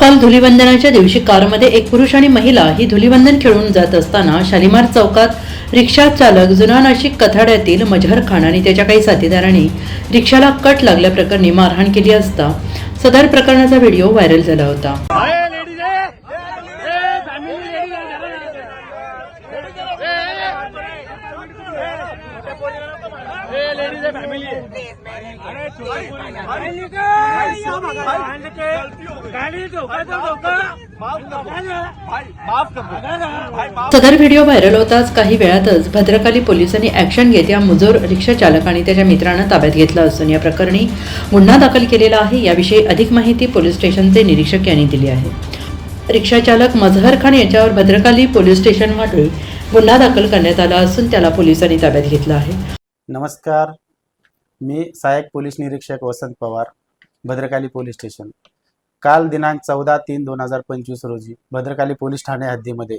काल धुलिवंदनाच्या दिवशी कारमध्ये एक पुरुष आणि महिला ही धुलिवंदन खेळून जात असताना शालिमार चौकात रिक्षा चालक जुना नाशिक कथाड्यातील मजहर खान आणि त्याच्या काही साथीदारांनी रिक्षाला कट लागल्याप्रकरणी मारहाण केली असता सदर प्रकरणाचा व्हिडिओ व्हायरल झाला होता. फॅमिली सदर व्हिडिओ व्हायरल होताच काही वेळातच भद्रकाली पोलिसांनी ॲक्शन घेत या मुजोर रिक्षा चालक आणि त्याच्या मित्रांना ताब्यात घेतलं असून या प्रकरणी गुन्हा दाखल केलेला आहे. याविषयी अधिक माहिती पोलीस स्टेशनचे निरीक्षक यांनी दिली आहे. रिक्षाचालक मजहर खान याच्यावर भद्रकाली पोलीस स्टेशनमध्ये गुन्हा दाखल करण्यात आला असून त्याला पोलिसांनी ताब्यात घेतलं आहे. नमस्कार. मी सहाय्यक पोलीस निरीक्षक वसंत पवार भद्रकाली पोलीस स्टेशन. काल दिनांक चौदा तीन दोन हजार पंचवीस रोजी भद्रकाली पोलीस ठाणे हद्दीमध्ये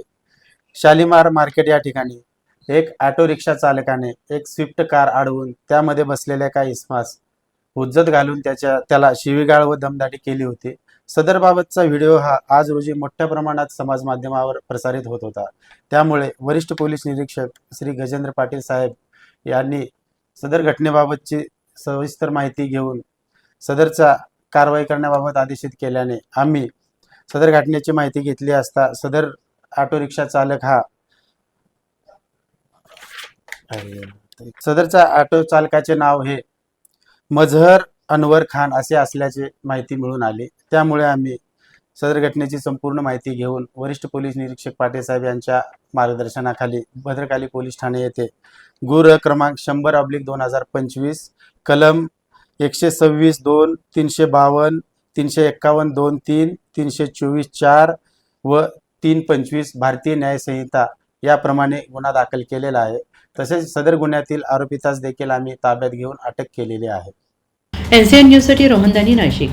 शालिमार मार्केट या ठिकाणी एक ऑटो रिक्षा चालकाने एक स्विफ्ट कार अडवून त्यामध्ये बसलेल्या काही इसमास उज्जत घालून त्याच्या त्याला शिवीगाळ व दमदाटी केली होती. सदरबाबतचा व्हिडिओ हा आज रोजी मोठ्या प्रमाणात समाज माध्यमावर प्रसारित होत होता. त्यामुळे वरिष्ठ पोलीस निरीक्षक श्री गजेंद्र पाटील साहेब यांनी सदर घटनेबाबतची सविस्तर माहिती घेऊन सदरचा कारवाई करण्याबाबत आदेशित केल्याने आम्ही सदर घटनेची माहिती घेतली असता सदर ऑटो रिक्षा चालक हा सदरचा ऑटो चालकाचे नाव हे मजहर अनवर खान असे असल्याचे माहिती मिळून आली. त्यामुळे आम्ही सदर घटनेची संपूर्ण माहिती घेऊन वरिष्ठ पोलीस निरीक्षक पाटेसाहेब यांच्या मार्गदर्शनाखाली भद्रकाली पोलीस ठाणे येथे गुर क्रमांक शंभर अब्लिक दोन हजार पंचवीस कलम एकशे सव्वीस दोन तीनशे बावन्न तीनशे एक्कावन्न दोन तीन तीनशे चोवीस चार व तीन पंचवीस भारतीय न्यायसंहिता याप्रमाणे गुन्हा दाखल केलेला आहे. तसेच सदर गुन्ह्यातील आरोपितास देखील आम्ही ताब्यात घेऊन अटक केलेली आहे. एनसीएन न्यूजसाठी रोहनदानी नाशिक.